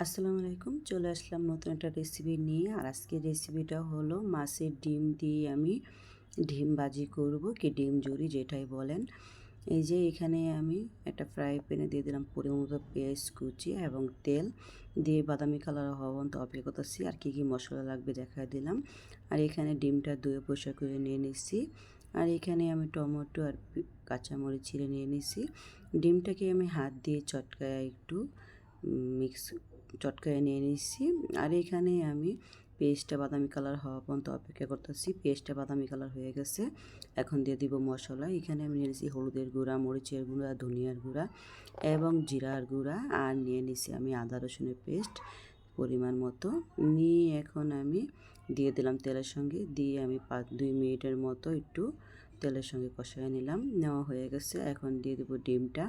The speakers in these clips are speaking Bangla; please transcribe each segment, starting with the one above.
আসসালামু আলাইকুম। চলে আসলাম নতুন একটা রেসিপি নিয়ে। আর আজকের রেসিপিটা হলো মাছের ডিম দিয়ে আমি ডিম ভাজি করব, কি ডিম জুড়ি যেটাই বলেন। এই যে এখানে আমি একটা ফ্রাই প্যানে দিয়ে দিলাম পরিমতো পেঁয়াজ কুচি এবং তেল দিয়ে বাদামি কালার হওয়া পর্যন্ত অপেক্ষা করতেছি। আর কী কী মশলা লাগবে দেখা দিলাম। আর এখানে ডিমটা ধুয়ে পরিষ্কার করে নিয়ে নিচ্ছি আর এখানে আমি টমেটো আর কাঁচামরিচ ছিঁড়ে নিয়ে নিছি। ডিমটাকে আমি হাত দিয়ে চটকায় একটু মিক্স চটকায় নিয়ে নিচ্ছি আর এখানে আমি পেস্টটা বাদামি কালার হওয়া পর্যন্ত অপেক্ষা করতেছি। পেস্টটা বাদামি কালার হয়ে গেছে। এখন দিয়ে দিব মশলা। এখানে আমি নিয়ে হলুদের গুঁড়া, মরিচের গুঁড়া, ধনিয়ার গুঁড়া এবং জিরার গুঁড়া। আর নিয়ে নিছি আমি আদা রসুনের পেস্ট পরিমাণ মতো। নিয়ে এখন আমি দিয়ে দিলাম তেলের সঙ্গে। দিয়ে আমি পাঁচ, দুই মিনিটের মতো একটু তেলের সঙ্গে কষায় নিলাম। নেওয়া হয়ে গেছে। এখন দিয়ে দেবো ডিমটা।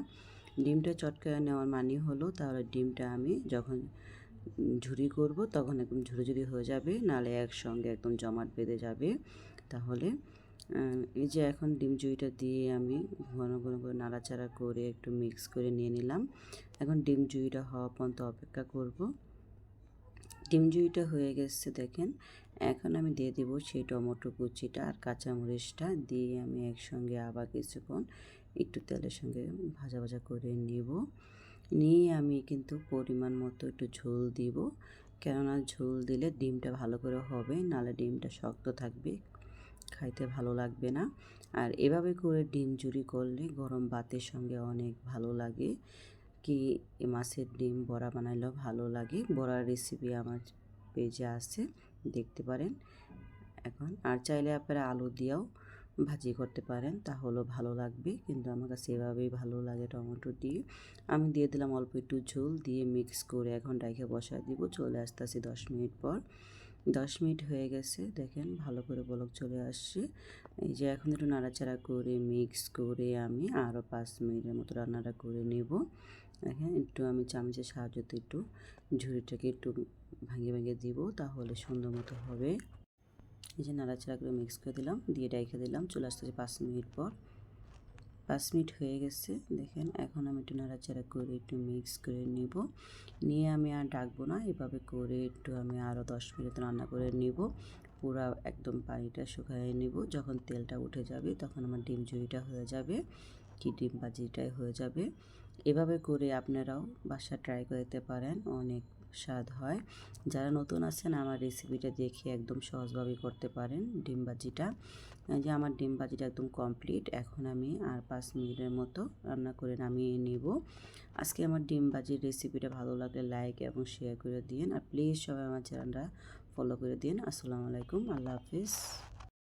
ডিমটা চটকায় নেওয়ার মানে হলো তাহলে ডিমটা আমি যখন ঝুরি করব তখন একদম ঝুরি ঝুরি হয়ে যাবে, নালে একসঙ্গে একদম জমাট বেঁধে যাবে। তাহলে এই যে এখন ডিম জুইটা দিয়ে আমি ঘন ঘন করে নাড়াচাড়া করে একটু মিক্স করে নিয়ে নিলাম। এখন ডিম জুইটা হওয়া পর্যন্ত অপেক্ষা করব। ডিম জুইটা হয়ে গেছে দেখেন, এখন আমি দিয়ে দেব সেই টমেটো কুচিটা আর কাঁচামরিচটা দিয়ে আমি একসঙ্গে আবার কিছুক্ষণ একটু তেলের সঙ্গে ভাজা ভাজা করে নিব। নিয়ে আমি কিন্তু পরিমাণ মতো একটু ঝোল দিব। কেননা ঝোল দিলে ডিমটা ভালো করে হবে, নালে ডিমটা শক্ত থাকবে, খাইতে ভালো লাগবে না। আর এভাবে করে ডিম জুড়ি করলে গরম ভাতের সঙ্গে অনেক ভালো লাগে। কি মাছের ডিম বড়া বানাইলেও ভালো লাগে। বড়ার রেসিপি আমার পেজে আছে, দেখতে পারেন। এখন আর চাইলে আপনারা আলু দিয়েও ভাজি করতে পারেন তাহলেও ভালো লাগবে। কিন্তু আমার কাছে এভাবেই ভালো লাগে টমেটো দিয়ে। আমি দিয়ে দিলাম অল্প একটু ঝোল, দিয়ে মিক্স করে এখন ডাইকে বসা দিব। চলে আসতেছি দশ মিনিট পর। দশ মিনিট হয়ে গেছে, দেখেন ভালো করে বলক চলে আসছে। এই যে এখন একটু নাড়াচাড়া করে মিক্স করে আমি আরও পাঁচ মিনিটের মতো রান্নাটা করে নেব। দেখেন একটু আমি চামচের সাহায্যতে একটু ঝুড়িটাকে একটু ভাঙিয়ে ভাঙিয়ে দিব, তাহলে সুন্দর মতো হবে। এই যে নাড়াচাড়া করে মিক্স করে দিলাম, দিয়ে ডাইকে দিলাম, চলে আসতেছে পাঁচ মিনিট পর। পাঁচ মিনিট হয়ে গেছে, দেখেন এখন আমি একটু নাড়াচাড়া করে একটু মিক্স করে নিব। নিয়ে আমি আর ডাকবো না, এভাবে করে একটু আমি আরও দশ মিনিট রান্না করে নিব। পুরা একদম পানিটা শুকায় নিব, যখন তেলটা উঠে যাবে তখন আমার ডিম জুড়িটা হয়ে যাবে, কি ডিম বাজিটাই হয়ে যাবে। এভাবে করে আপনারাও বাসা ট্রাই করতে পারেন, অনেক স্বাদ হয়। যারা নতুন আছেন, আমার রেসিপিটা দেখে একদম সহজভাবে করতে পারেন ডিম ভাজিটা। যে আমার ডিম ভাজিটা একদম কমপ্লিট এখন আমি আর পাঁচ মিনিটের মতো রান্না করে নামিয়ে নিব। আজকে আমার ডিম রেসিপিটা ভালো লাগলে লাইক এবং শেয়ার করে দিন আর প্লিজ সবাই আমার চ্যানেলটা ফলো করে দিন আসসালামু আলাইকুম, আল্লাহ হাফিজ।